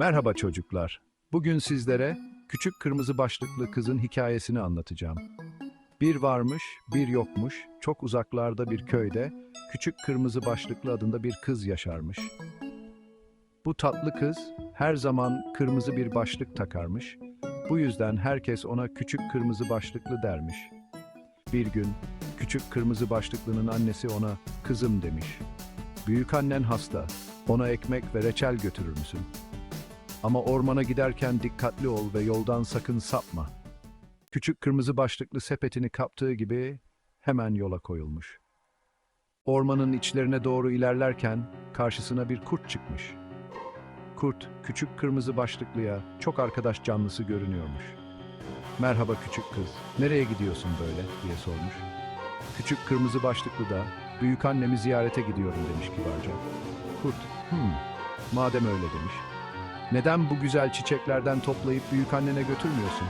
Merhaba çocuklar. Bugün sizlere küçük kırmızı başlıklı kızın hikayesini anlatacağım. Bir varmış, bir yokmuş, çok uzaklarda bir köyde küçük kırmızı başlıklı adında bir kız yaşarmış. Bu tatlı kız her zaman kırmızı bir başlık takarmış. Bu yüzden herkes ona küçük kırmızı başlıklı dermiş. Bir gün küçük kırmızı başlıklının annesi ona kızım demiş. Büyük annen hasta. Ona ekmek ve reçel götürür müsün? Ama ormana giderken dikkatli ol ve yoldan sakın sapma. Küçük kırmızı başlıklı sepetini kaptığı gibi hemen yola koyulmuş. Ormanın içlerine doğru ilerlerken karşısına bir kurt çıkmış. Kurt, küçük kırmızı başlıklıya çok arkadaş canlısı görünüyormuş. Merhaba küçük kız, nereye gidiyorsun böyle diye sormuş. Küçük kırmızı başlıklı da büyük annemi ziyarete gidiyorum demiş kibarca. Kurt, hmm, madem öyle demiş. Neden bu güzel çiçeklerden toplayıp büyük annene götürmüyorsun?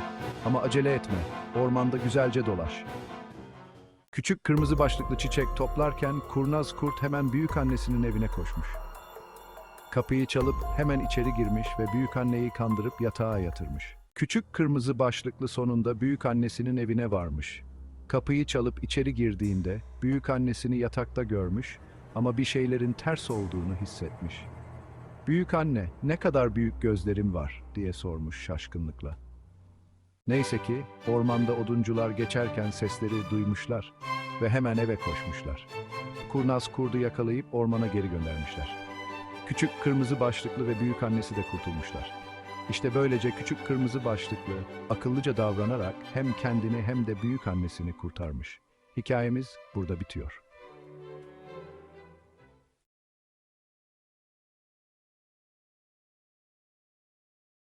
Ama acele etme, ormanda güzelce dolaş. Küçük kırmızı başlıklı çiçek toplarken kurnaz kurt hemen büyük annesinin evine koşmuş. Kapıyı çalıp hemen içeri girmiş ve büyük anneyi kandırıp yatağa yatırmış. Küçük kırmızı başlıklı sonunda büyük annesinin evine varmış. Kapıyı çalıp içeri girdiğinde büyük annesini yatakta görmüş ama bir şeylerin ters olduğunu hissetmiş. Büyük anne, ne kadar büyük gözlerim var diye sormuş şaşkınlıkla. Neyse ki ormanda oduncular geçerken sesleri duymuşlar ve hemen eve koşmuşlar. Kurnaz kurdu yakalayıp ormana geri göndermişler. Küçük kırmızı başlıklı ve büyük annesi de kurtulmuşlar. İşte böylece küçük kırmızı başlıklı akıllıca davranarak hem kendini hem de büyük annesini kurtarmış. Hikayemiz burada bitiyor.